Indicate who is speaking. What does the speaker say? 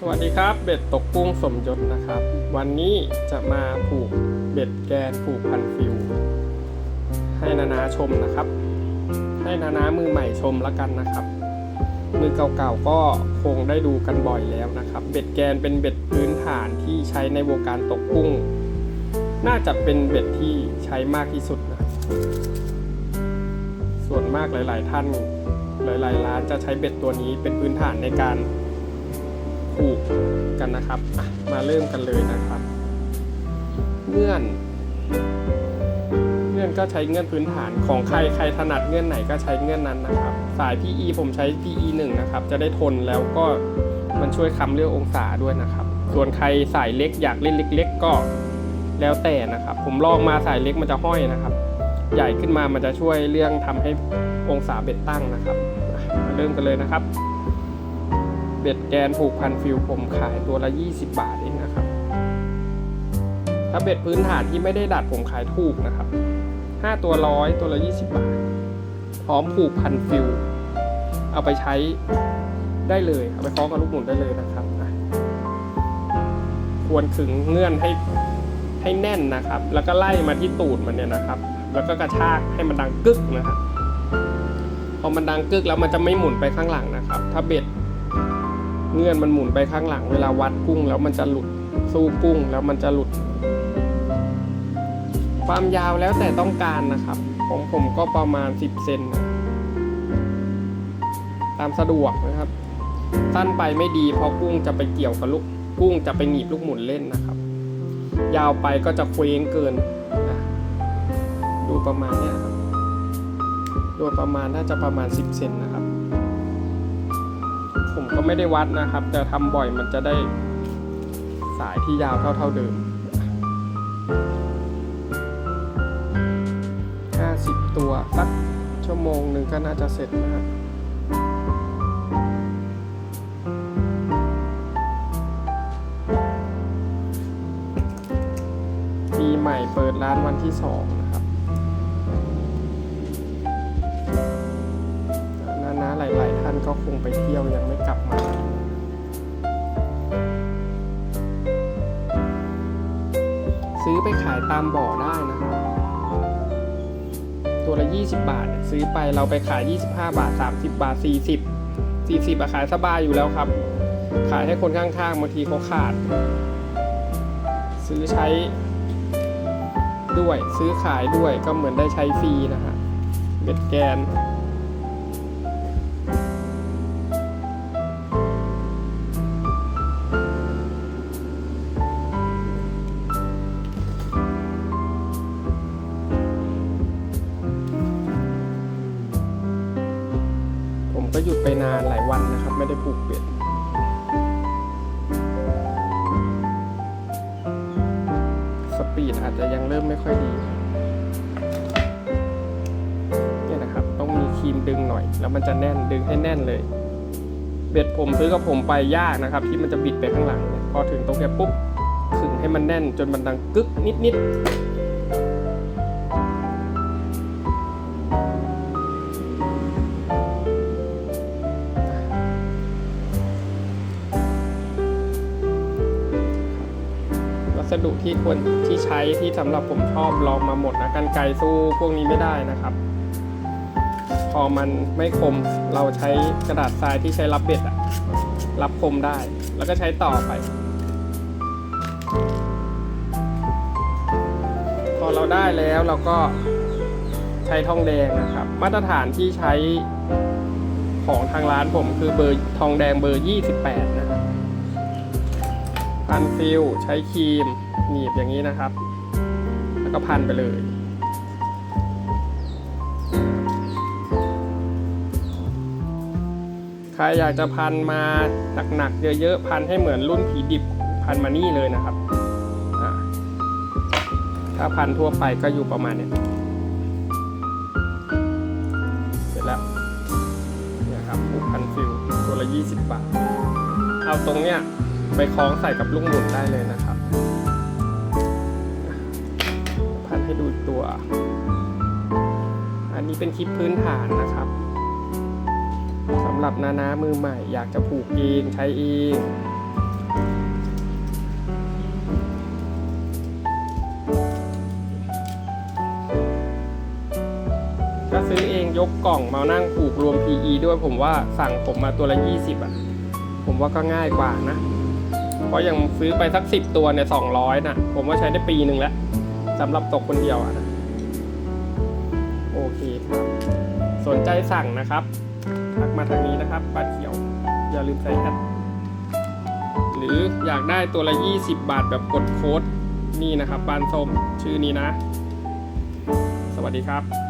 Speaker 1: สวัสดีครับ เบ็ดตกกุ้งสมยศนะครับ วันนี้จะมาผูกเบ็ดแกนผูกพันฟิว ให้นานาชมนะครับ ให้นานามือใหม่ชมแล้วกันนะครับ มือเก่าๆก็คงได้ดูกันบ่อยแล้วนะครับ เบ็ดแกนเป็นเบ็ดพื้นฐานที่ใช้ในวงการตกกุ้ง น่าจะเป็นเบ็ดที่ใช้มากที่สุดนะส่วนมากหลาย ๆ ท่านหลายๆร้านจะใช้เบ็ดตัวนี้เป็นพื้นฐานในการ ผูกกันนะครับมาเริ่มกันเลยนะครับเงื่อนเงื่อนก็ใช้เงื่อนพื้นฐานของใครใครถนัดเงื่อนไหนก็ใช้เงื่อนนั้นนะครับ สาย PE ผมใช้ PE 1นะครับ จะได้ทนแล้วก็มันช่วยคำเรื่ององศาด้วยนะครับ ส่วนใครสายเล็กอยากเล่นเล็ก ๆ ก็แล้วแต่นะครับ ผมลองมาสายเล็กมันจะห้อยนะครับ ใหญ่ขึ้นมามันจะช่วยเรื่องทำให้องศาเบ็ดตั้งนะครับมาเริ่มกันเลยนะครับ บ็ดแกนผูกพันฟิวผมขายตัวละ 20 บาทเองนะครับ ถ้าเบ็ดพื้นฐานที่ไม่ได้ดัดผมขายถูกนะครับ 5 ตัวร้อยตัวละ 20 บาท พร้อมผูกพันฟิว เอาไปใช้ได้เลยเอาไปคล้องกับลูกหมุนได้เลยนะครับ ควรขึงเงื่อนให้ให้แน่นนะครับ แล้วก็ไล่มาที่ตูดมันเนี่ยนะครับ แล้วก็กระชากให้มันดังกึกนะครับพอมันดังกึกแล้วมันจะไม่หมุนไปข้างหลังนะครับ ถ้าเบ็ด เงื่อนมันหมุนไปข้างหลัง เวลาวัดกุ้งแล้วมันจะหลุดสู้กุ้งแล้วมันจะหลุด ความยาวแล้วแต่ต้องการนะครับของผมก็ประมาณ 10 เซนตามสะดวกนะครับ สั้นไปไม่ดีเพราะกุ้งจะไปเกี่ยวกับลูกกุ้งจะไปหนีบลูกหมุนเล่นนะครับ ยาวไปก็จะเคว้งเกินนะดูประมาณเนี้ยครับ โดยประมาณน่าจะประมาณ 10 เซนนะครับ ผมก็ไม่ได้วัดนะครับ แต่ทำบ่อยมันจะได้สายที่ยาวเท่าเท่าเดิม 50 ตัวสักชั่วโมงหนึ่งก็น่าจะเสร็จนะครับปีใหม่เปิดร้านวันที่สอง ก็คงไปเที่ยวยังไม่กลับมาซื้อไปขายตามบ่อได้นะครับตัวละ 20 บาท ซื้อไปเราไปขาย 25 บาท 30 บาท 40 40อะขายสบายอยู่แล้วครับ ขายให้คนข้างๆบางทีเขาขาด ซื้อใช้ด้วย ซื้อขายด้วยก็เหมือนได้ใช้ฟรีนะฮะเบ็ดแกน ก็หยุดไปนานหลายวันนะครับ ไม่ได้ผูกเบ็ดสปีดอาจจะยังเริ่มไม่ค่อยดีเนี่ยนะครับ ต้องมีครีมดึงหน่อย แล้วมันจะแน่นดึงให้แน่นเลย เบ็ดผมซื้อกับผมไปยากนะครับ ที่มันจะบิดไปข้างหลัง พอถึงตรงเนี้ยปุ๊บขึงให้มันแน่นจนมันดังกึกนิดๆ สดุที่ควรที่ใช้ที่สำหรับผมชอบลองมาหมดนะกันไกสู้พวกนี้ไม่ได้นะครับ พอมันไม่คมเราใช้กระดาษทรายที่ใช้รับเบ็ดอะรับคมได้ แล้วก็ใช้ต่อไป พอเราได้แล้วเราก็ใช้ทองแดงนะครับ มาตรฐานที่ใช้ของทางร้านผมคือเบอร์ทองแดงเบอร์ 28 นะพันฟิลใช้ครีม หนีบอย่างนี้นะครับ แล้วก็พันไปเลย ใครอยากจะพันมาหนักๆเยอะๆพันให้เหมือนรุ่นผีดิบพันมานี่เลยนะครับ ถ้าพันทั่วไปก็อยู่ประมาณเนี้ยเสร็จแล้วเนี่ยครับผูกพันฟิลตัวละ 20 บาท เอาตรงเนี้ยไปคล้องใส่กับลูกหมุนได้เลยนะครับ ให้ดูตัว อันนี้เป็นคลิปพื้นฐานนะครับสำหรับนานามือใหม่ อยากจะผูกเองใช้เองถ้าซื้อเองยกกล่องมานั่งผูกรวม PE ด้วยผมว่าสั่งผมมาตัวละ 20อะ ผมว่าก็ง่ายกว่านะ เพราะยังซื้อไปสัก 10 ตัวเนี่ย200นะผมว่าใช้ได้ปีหนึ่งแล้ว สำหรับตกคนเดียวอะนะโอเคครับ สนใจสั่งนะครับทักมาทางนี้นะครับปลาเขียว อย่าลืมใส่แอดหรืออยากได้ตัวละ 20 บาทแบบกดโค้ดนี่นะครับบ้านส้มชื่อนี้นะ สวัสดีครับ